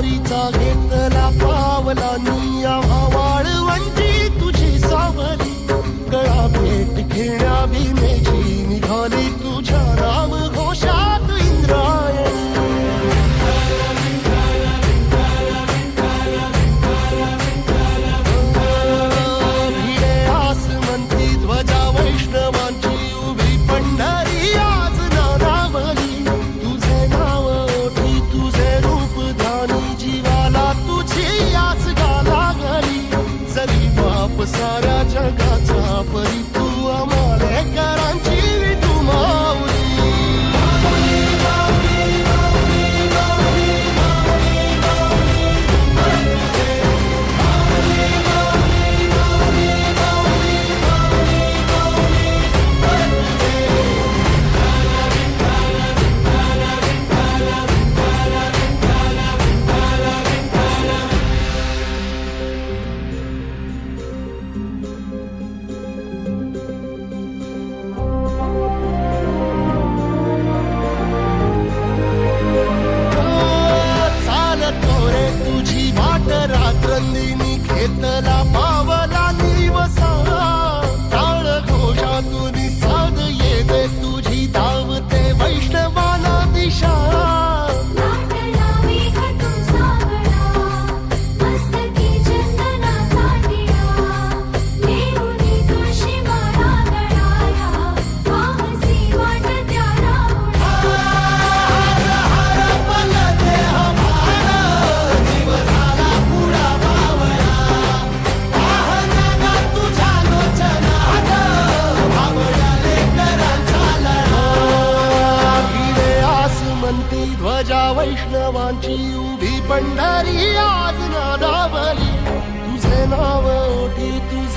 party talk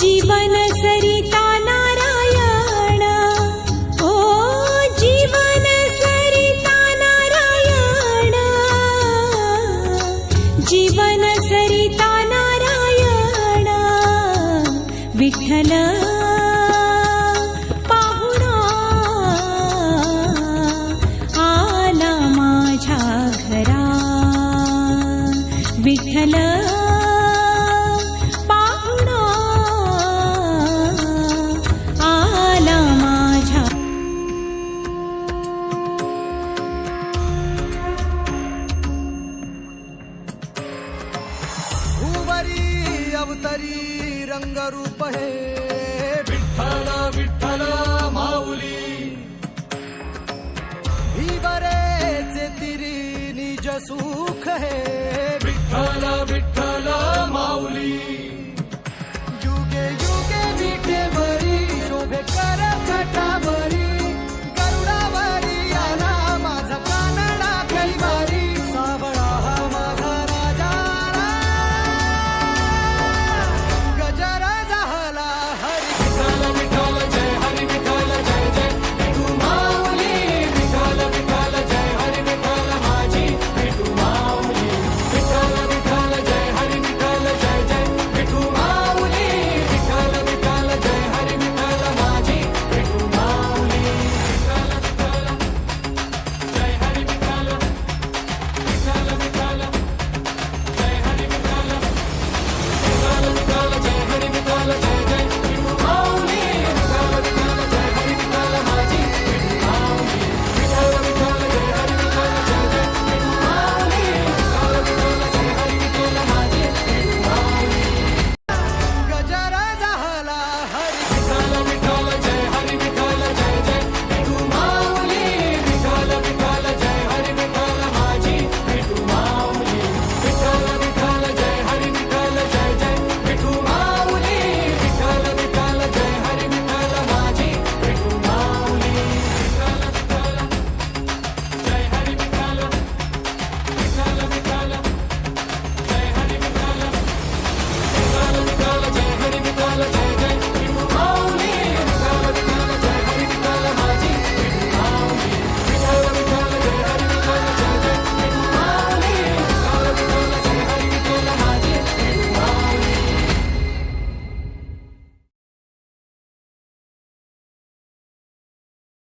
जीवन से रूप हे। विठ्ठल विठ्ठल माऊली। भीवरेचे तिरी निज सुख है।